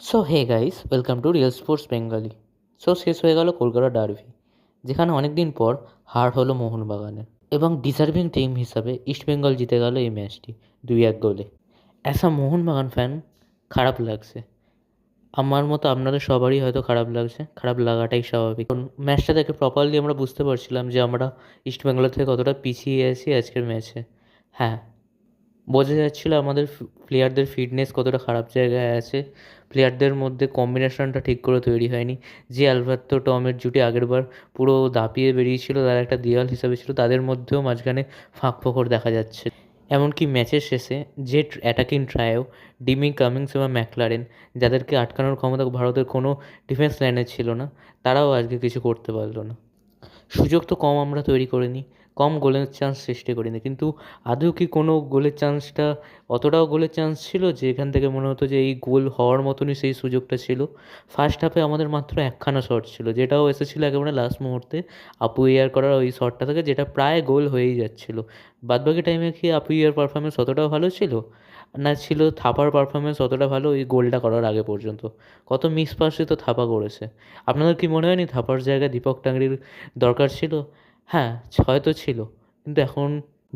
So hey guys welcome to real sports Bengali so শেষ হয়ে গেল কলকাতা ডার্বি যেখানে অনেক দিন পর হার হলো মোহনবাগানের এবং ডিজার্ভিং টিম হিসাবে ইস্টবেঙ্গল জিতে গেল এই ম্যাচটি দুই এক গোলে। অ্যাস মোহনবাগান ফ্যান খারাপ লাগছে। আমার মতো আপনাদের সবারই হয়তো খারাপ লাগছে, খারাপ লাগাটাই স্বাভাবিক। কারণ ম্যাচটা দেখে প্রপারলি আমরা বুঝতে পারছিলাম যে আমরা ইস্টবেঙ্গলের থেকে কতটা পিছিয়ে আছি আজকের ম্যাচে হ্যাঁ বোঝা যাচ্ছিল আমাদের প্লেয়ারদের ফিটনেস কতটা খারাপ জায়গায় আছে। প্লেয়ারদের মধ্যে কম্বিনেশনটা ঠিক করে তৈরি হয়নি। যে অ্যালবার্তো টমের জুটি আগেরবার পুরো দাপিয়ে বেরিয়েছিল, তারা একটা দেওয়াল হিসাবে ছিল, তাদের মধ্যেও মাঝখানে ফাঁক ফোকর দেখা যাচ্ছে। এমনকি ম্যাচের শেষে যে অ্যাটাকিং ট্রায়ও ডিমি কামিংস এবং ম্যাকলারেন, যাদেরকে আটকানোর ক্ষমতা ভারতের কোনো ডিফেন্স লাইনে ছিল না, তারাও আজকে কিছু করতে পারল না। সুযোগ তো কম আমরা তৈরি করিনি। কম গোলের চান্স সৃষ্টি করিনি। কিন্তু আদৌ কি কোনো গোলের চান্সটা অতটাও গোলের চান্স ছিল যে এখান থেকে মনে হতো যে এই গোল হওয়ার মতনই সেই সুযোগটা ছিল। ফার্স্ট হাফে আমাদের মাত্র একখানা শট ছিল, যেটাও এসেছিল একেবারে লাস্ট মুহূর্তে। আপু ইয়ার করার ওই শটটা থেকে, যেটা প্রায় গোল হয়েই যাচ্ছিল। বাদবাকি টাইমে কি আপু ইয়ার পারফরমেন্স অতটাও ভালো ছিল? না, ছিল থাপার পারফরমেন্স অতটা ভালো ওই গোলটা করার আগে পর্যন্ত। কত মিস পাসে তো থাপা করেছে। আপনাদের কি মনে হয়নি থাপার জায়গায় দীপক টাংরির দরকার ছিল? হ্যাঁ হয়তো ছিল। কিন্তু এখন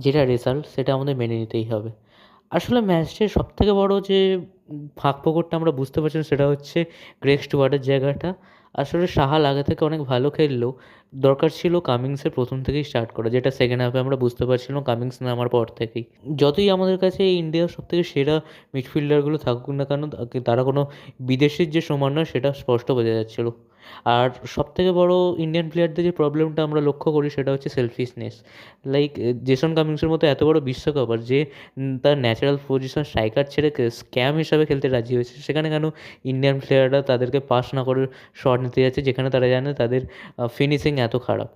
যেটা রেজাল্ট সেটা আমাদের মেনে নিতেই হবে। আসলে ম্যাচের সবথেকে বড় যে ফাঁক ফোকরটা আমরা বুঝতে পারছি না সেটা হচ্ছে গ্রেগ স্টুয়ার্টের জায়গাটা। আসলে সাহাল আগে থেকে অনেক ভালো খেললেও দরকার ছিল কামিংসের প্রথম থেকেই স্টার্ট করা, যেটা সেকেন্ড হাফে আমরা বুঝতে পারছিলাম কামিংস নামার পর থেকেই। যতই আমাদের কাছে ইন্ডিয়ার সবথেকে সেরা মিডফিল্ডারগুলো থাকুক না কেন তারা কোনো বিদেশের যে সমান নয়, সেটা স্পষ্ট বোঝা যাচ্ছিল। আর সবথেকে বড় ইন্ডিয়ান প্লেয়ারদের যে প্রবলেমটা আমরা লক্ষ্য করি সেটা হচ্ছে সেলফিশনেস লাইক জেসন কামিংসের মতো এত বড় বিশ্বকাপ আর যে তার ন্যাচারাল পজিশন স্ট্রাইকার ছেড়ে স্ক্যাম হিসাবে খেলতে রাজি হয়েছে, সেখানে কেন ইন্ডিয়ান প্লেয়াররা তাদেরকে পাস না করে শট নিতে যাচ্ছে, যেখানে তারা জানে তাদের ফিনিশিং এত খারাপ?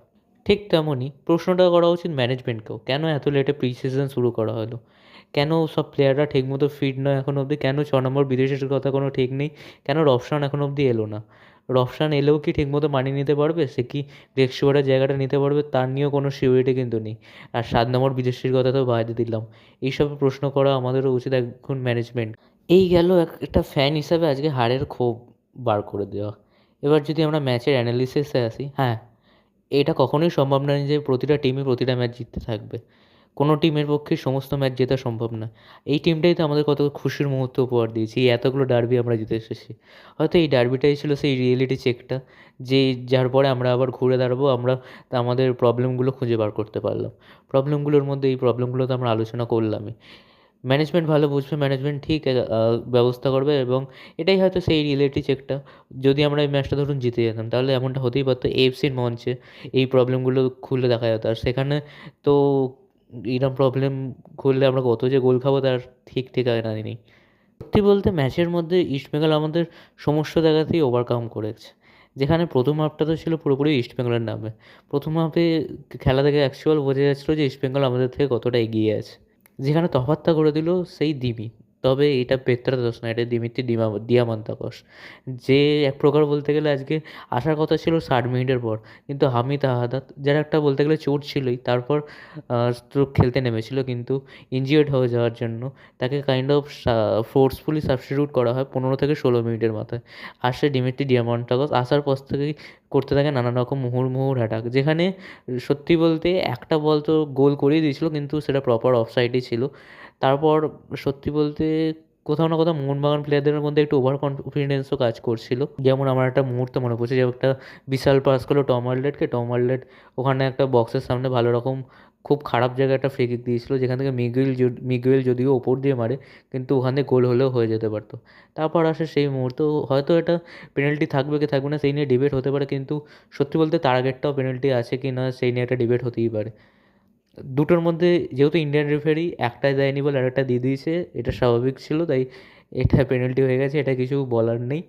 ঠিক তেমনই প্রশ্নটা করা উচিত ম্যানেজমেন্টকেও কেন এত লেটে প্রি সিজন শুরু করা হলো? কেন সব প্লেয়াররা ঠিকমতো ফিট নয় এখন অবধি? কেন ছ নম্বর বিদেশের কথা কোনো ঠিক নেই? কেন রফশান এখন অবধি এলো না? রফশান এলেও কি ঠিকমতো মানিয়ে নিতে পারবে? সে কি রেক্সোয়ারের জায়গাটা নিতে পারবে? তার নিয়েও কোনো সিউরিটি কিন্তু নেই। আর সাত নম্বর বিদেশির কথা তো বাইরে দিলাম। এইসব প্রশ্ন করা আমাদেরও উচিত এখন ম্যানেজমেন্ট এই গেল একটা ফ্যান হিসাবে আজকে হারের ক্ষোভ বার করে দেওয়া। এবার যদি আমরা ম্যাচের অ্যানালিসিসে আসি হ্যাঁ এটা কখনোই সম্ভব নয় যে প্রতিটা টিমই প্রতিটা ম্যাচ জিততে থাকবে। কোনো টিমের পক্ষে সমস্ত ম্যাচ জেতা সম্ভব না। এই টিমটাই তো আমাদের কত খুশির মুহূর্ত উপহার দিয়েছে। এই এতগুলো ডার্বি আমরা জিতে এসেছি। হয়তো এই ডার্বিটাই ছিল সেই রিয়েলিটি চেকটা যে যার পরে আমরা আবার ঘুরে দাঁড়াবো, আমরা আমাদের প্রবলেমগুলো খুঁজে বার করতে পারলাম। প্রবলেমগুলোর মধ্যে এই প্রবলেমগুলো তো আমরা আলোচনা করলামই। ম্যানেজমেন্ট ভালো বুঝবে ম্যানেজমেন্ট ঠিক ব্যবস্থা করবে এবং এটাই হয়তো সেই রিয়েলিটি চেকটা যদি আমরা এই ম্যাচটা ধরুন জিতে যেতাম, তাহলে এমনটা হতেই পারতো এফসির মঞ্চে এই প্রবলেমগুলো খুলে দেখা যেত। আর সেখানে তো এরকম প্রবলেম করলে আমরা কত যে গোল খাব তার ঠিক ঠিকানা নেই। সত্যি বলতে ম্যাচের মধ্যে ইস্টবেঙ্গল আমাদের সমস্ত জায়গাতেই ওভারকাম করেছে। যেখানে প্রথম হাফটা তো ছিল পুরোপুরি ইস্টবেঙ্গলের নামে। প্রথম হাফে খেলা থেকে অ্যাকচুয়াল বোঝা যাচ্ছিল যে ইস্টবেঙ্গল আমাদের থেকে কতটা এগিয়ে আছে। যেখানে তফাতটা করে দিল সেই দিমি তবে এটা পেত্রা দোষ না, এটা দিমিত্রি ডিমা দিয়ামান্তাকস যে এক প্রকার বলতে গেলে আজকে আসার কথা ছিল ষাট মিনিটের পর, কিন্তু হামিদ আহাদাত যার একটা বলতে গেলে চোট ছিলই, তারপর খেলতে নেমেছিল, কিন্তু ইনজিওর্ড হয়ে যাওয়ার জন্য তাকে কাইন্ড অফ ফোর্সফুলি সাবস্টিটিউট করা হয় পনেরো থেকে ষোলো মিনিটের মাথায়। আসে ডিমিত্রি ডিয়ামান্টাকস আসার পর থেকেই করতে থাকে নানান রকম মুহুর মুহুর অ্যাটাক যেখানে সত্যি বলতে একটা বল তো গোল করেই দিয়েছিল, কিন্তু সেটা প্রপার অফসাইডই ছিল। তারপর সত্যি বলতে কোথাও না কোথাও মোহনবাগান প্লেয়ারদের মধ্যে একটু ওভার কনফিডেন্সও কাজ করছিল। যেমন আমার একটা মুহূর্ত মনে পড়ছে যে একটা বিশাল পাস করল টম আর্লেটকে টম আর্লেট ওখানে একটা বক্সের সামনে ভালো রকম খুব খারাপ জায়গায় একটা ফ্রি কিক দিয়েছিল, যেখান থেকে মিগুয়েল মিগুয়েল যদিও ওপর দিয়ে মারে, কিন্তু ওখানে গোল হলেও হয়ে যেতে পারতো। তারপর আসে সেই মুহূর্ত, হয়তো এটা পেনাল্টি থাকবে কি থাকবে না, সেই নিয়ে ডিবেট হতে পারে, কিন্তু সত্যি বলতে তার আগেরটাও পেনাল্টি আছে কি না সেই নিয়ে একটা ডিবেট হতেই পারে। দুটোর মধ্যে যেহেতু ইন্ডিয়ান রেফারি একটাই দেয়নি বলে আরেকটা দিয়ে দিয়েছে, এটা স্বাভাবিক ছিল, তাই এটা পেনাল্টি হয়ে গেছে, এটা কিছু বলার নেই।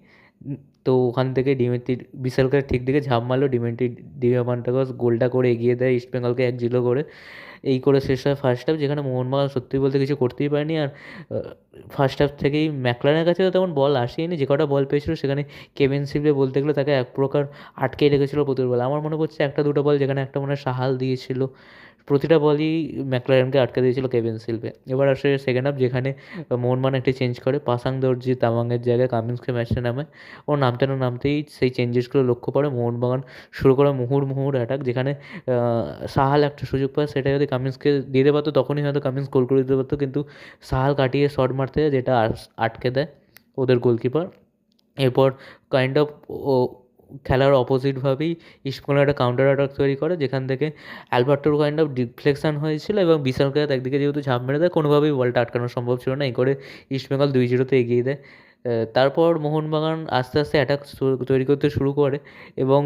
তো ওখান থেকে ডিমেন্টি বিশালকে ঠিক দিকে ঝাঁপ মারলো, ডিমেন্টি ডিমান্টাকস গোলটা করে এগিয়ে দেয় ইস্ট বেঙ্গলকে এক জিরো করে। এই করে শেষ হয় ফার্স্ট হাফ যেখানে মোহনবাগান সত্যি বলতে কিছু করতেই পারেনি আর ফার্স্ট হাফ থেকেই ম্যাকলারের কাছে তো তেমন বল আসেনি যে কটা বল পেয়েছিল সেখানে কেভিন সিলভে বলতে গেলে তাকে এক প্রকার আটকে রেখেছিল প্রতির বল। আমার মনে পড়ছে একটা দুটো বল যেখানে একটা মনে সাহাল দিয়েছিল, প্রতিটা বলই ম্যাকলারেনকে আটকে দিয়েছিল কেভিন সিলভে এবার আসে সেকেন্ড হাফ যেখানে মোহনবাগান একটি চেঞ্জ করে, পাসাং দর্জি তামাংয়ের জায়গায় কামিন্সকে ম্যাচটা নামে। ও নামতে না নামতেই সেই চেঞ্জেসগুলো লক্ষ্য করে, মোহনবাগান শুরু করে মুহুর মুহুর অ্যাটাক যেখানে সাহাল একটা সুযোগ পায় সেটা যদি কামিন্সকে দিয়ে দিতে পারতো, তখনই হয়তো কামিন্স গোল করে দিতে পারতো, কিন্তু সাহাল কাটিয়ে শট মারতে যেটা আটকে দেয় ওদের গোলকিপার এরপর কাইন্ড অফ ও, খেলার অপোজিটভাবেই ইস্টবেঙ্গল একটা কাউন্টার অ্যাটাক তৈরি করে, যেখান থেকে অ্যালবার্টোর কাইন্ড অফ ডিফ্লেকশন হয়েছিল এবং বিশাল বিশালকে একদিকে যেহেতু ঝাঁপ মেরে দেয়, কোনোভাবেই বলটা আটকানো সম্ভব ছিল না, এই করে ইস্টবেঙ্গল দুই জিরোতে এগিয়ে দেয়। তারপর মোহনবাগান আস্তে আস্তে অ্যাটাক তৈরি করতে শুরু করে এবং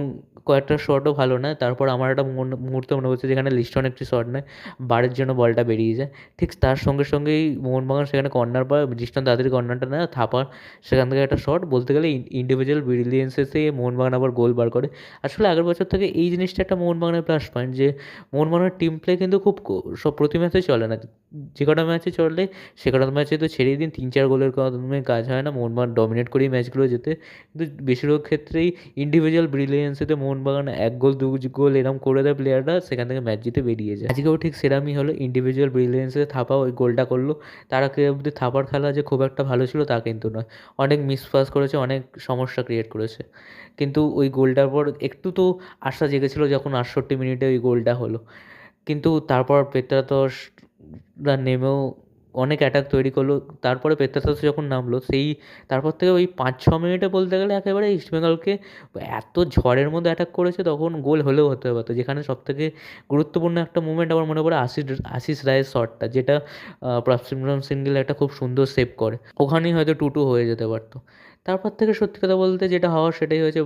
কয়েকটা শটও ভালো নেয়। তারপর আমার একটা মুহূর্তে মনে হচ্ছে যেখানে লিস্টন একটি শট নেয়, বারের জন্য বলটা বেরিয়ে যায়। ঠিক তার সঙ্গে সঙ্গেই মোহনবাগান সেখানে কর্নার পায়, লিস্টন তাড়াতাড়ি কর্নারটা নেয় থাপার সেখান থেকে একটা শট বলতে গেলে ইন্ডিভিজুয়াল ব্রিলিয়েন্সেসে মোহনবাগান আবার গোল বার করে। আসলে আগের বছর থেকে এই জিনিসটা একটা মোহনবাগানের প্লাস পয়েন্ট যে, মোহনবাগানের টিম প্লে কিন্তু খুব সব প্রতি ম্যাচে চলে না। যে কটা ম্যাচে চললে সে কটা ম্যাচে তো ছেড়েই দিন, তিন, চার গোলের কদমে কাজ হয় না। মোহনবাগান ডমিনেট করেই ম্যাচগুলো যেতে। কিন্তু বেশিরভাগ ক্ষেত্রেই ইন্ডিভিজুয়াল ব্রিলিয়েন্সেতে মোহনবাগান এক গোল, দু গোল এরম করে দেয় প্লেয়াররা সেখান থেকে ম্যাচ জিতে বেরিয়ে যায়। আজকেও ঠিক সেরামই হলো ইন্ডিভিজুয়াল ব্রিলিয়েন্সে থাপা ওই গোলটা করল। তারা কে অব্দি থাপার খেলা যে খুব একটা ভালো ছিল তা কিন্তু নয়। অনেক মিসপাস করেছে, অনেক সমস্যা ক্রিয়েট করেছে। কিন্তু ওই গোলটার পর একটু তো আশা জেগেছিলো যখন আটষট্টি মিনিটে ওই গোলটা হলো। কিন্তু তারপর পেত্রাতসরা নেমেও অনেক অ্যাটাক তৈরি করল। তারপরে পেত্রাতস যখন নামলো, সেই তারপর থেকে ওই পাঁচ, ছ মিনিটে বলতে গেলে একেবারে ইস্টবেঙ্গলকে এত ঝড়ের মধ্যে অ্যাটাক করেছে, তখন গোল হলেও হতে পারতো। যেখানে সবথেকে গুরুত্বপূর্ণ একটা মুমেন্ট আমার মনে পড়ে আশিস আশিস রায়ের শটটা যেটা প্রাসিমরম সিঙ্গেল একটা খুব সুন্দর সেভ করে। ওখানেই হয়তো টু টু হয়ে যেতে পারতো। তারপর থেকে সত্যি কথা বলতে যেটা হওয়ার সেটাই হয়েছে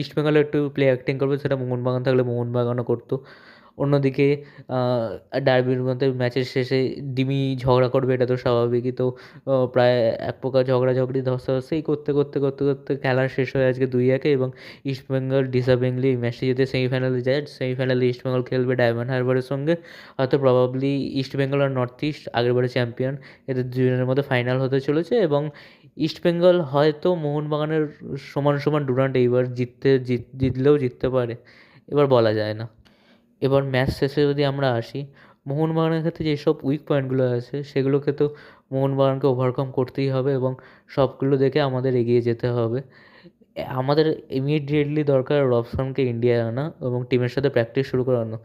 ইস্টবেঙ্গলে একটু প্লে অ্যাক্টিং করবে, সেটা মোহনবাগান থাকলে মোহনবাগানও করতো। অন্যদিকে ডার্বির মধ্যে ম্যাচের শেষে ডিমি ঝগড়া করবে, এটা তো স্বাভাবিকই। তো প্রায় এক প্রকার ঝগড়াঝগড়ি, ধস্তাধস্তি করতে করতে করতে করতে খেলা শেষ হয় আজকে দুই একে এবং ইস্টবেঙ্গল ডিসাবেঙ্গলি এই ম্যাচটি যদি সেমিফাইনালে যায় সেমিফাইনালে ইস্টবেঙ্গল খেলবে ডায়মন্ড হারবারের সঙ্গে। হয়তো প্রবাবলি ইস্টবেঙ্গল আর নর্থ ইস্ট আগেরবারে চ্যাম্পিয়ন এদের দুজনের মধ্যে ফাইনাল হতে চলেছে এবং ইস্টবেঙ্গল হয়তো মোহনবাগানের সমান সমান ডুরান্ট এইবার জিততে, জিত, জিতলেও জিততে পারে। এবার বলা যায় না। এবার ম্যাচ শেষে যদি আমরা আসি, মোহনবাগানের ক্ষেত্রে যেসব উইক পয়েন্টগুলো আছে, সেগুলোকে তো মোহনবাগানকে ওভারকাম করতেই হবে এবং সবগুলো দেখে আমাদের এগিয়ে যেতে হবে। আমাদের ইমিডিয়েটলি দরকার রবসনকে ইন্ডিয়ায় আনা এবং টিমের সাথে প্র্যাকটিস শুরু করানো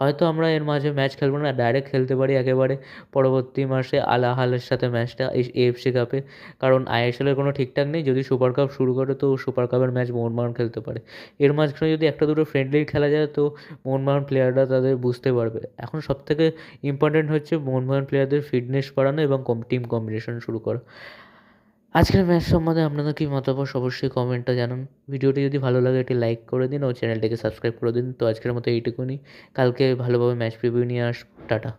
হয়তো আমরা এর মাঝে ম্যাচ খেলব না ডাইরেক্ট খেলতে পারি একেবারে পরবর্তী মাসে আল আহালের সাথে ম্যাচটা এএফসি কাপে কারণ আইএসএলের কোনো ঠিকঠাক নেই, যদি সুপার কাপ শুরু করে তো সুপার কাপের ম্যাচ মোহনবাগান খেলতে পারে। এর মাঝখানে যদি একটা দুটো ফ্রেন্ডলি খেলা যায় তো মোহনবাগান প্লেয়াররা তাদের বুঝতে পারবে। এখন সবথেকে ইম্পর্টেন্ট হচ্ছে মোহনবাগান প্লেয়ারদের ফিটনেস বাড়ানো এবং টিম কম্বিনেশন শুরু করা। আজকের ম্যাচ সম্বন্ধে আপনাদের কী মতামত? অবশ্যই কমেন্টটা জানান। ভিডিওটি যদি ভালো লাগে এটি লাইক করে দিন ও চ্যানেলটিকে সাবস্ক্রাইব করে দিন। তো আজকের মতো এইটুকুনি। কালকে ভালোভাবে ম্যাচ প্রিভিউ নিয়ে আস টাটা।